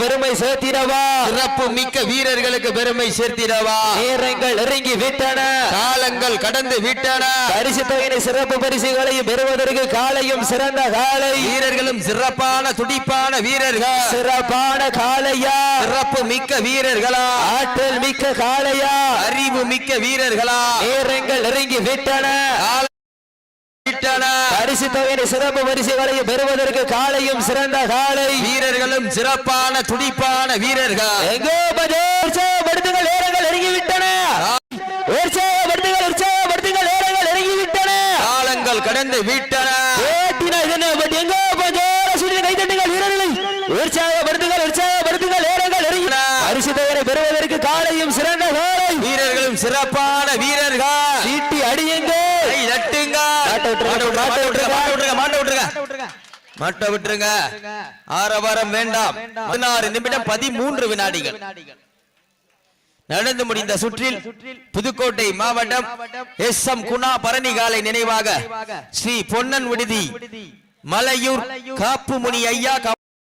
பெருமை சேர்த்திடவா. சிறப்பு மிக்க வீரர்களுக்கு பெருமை சேர்த்திடவா. நேரங்கள் நெருங்கி விட்டன. காலங்கள் கடந்து விட்டன. பரிசு தொகையினை சிறப்பு பரிசுகளையும் பெறுவதற்கு காலையும் சிறந்த காலை. வீரர்களும் சிறப்பான துடிப்பான வீரர்கள். சிறப்பான காளையா சிறப்பு மிக்க வீரர்களா. ஆற்றல் மிக்க காளையா அறிவு மிக்க வீரர்களா. நேரங்கள் நெருங்கி விட்டன. விட்டன. பரிசு தொகையினை சிறப்பு பரிசுகளையும் பெறுவதற்கு காலையும் சிறந்த காலை வீரர்களும் சிறப்பான துடிப்பான வீரர்கள். எங்கோ உற்சாகப்படுத்துங்கள் நேரங்கள் நெருங்கி விட்டன உற்சாகப்படுத்துங்கள் உற்சாகப்படுத்துங்கள் நேரங்கள் நெருங்கி விட்டன காலங்கள் கடந்து விட்டன. எங்கோ பஜே சுற்றி கை தட்டுங்கள் வீரர்களை உற்சாகப்படுத்துங்கள் உற்சாகப்படுத்துங்கள் நேரங்கள் நெருங்கி பரிசு தொகையினை பெறுவதற்கு காலையும் சிறந்த காலை வீரர்களும் சிறப்பான வீரர்கள். மாட்ட விட்டுருங்க, மாட்ட விட்டுருங்க, மாட்ட விட்டுருங்க. மாட்ட விட்டுருங்க. ஆரவாரம் வேண்டாம். பதினாறு நிமிடம் பதிமூன்று வினாடிகள். நடந்து முடிந்த சுற்றில் புதுக்கோட்டை மாவட்டம் எஸ் எம் குணா பரணி காலை நினைவாக ஸ்ரீ பொன்னன் விடுதி. மலையூர் காப்புமுனி ஐயா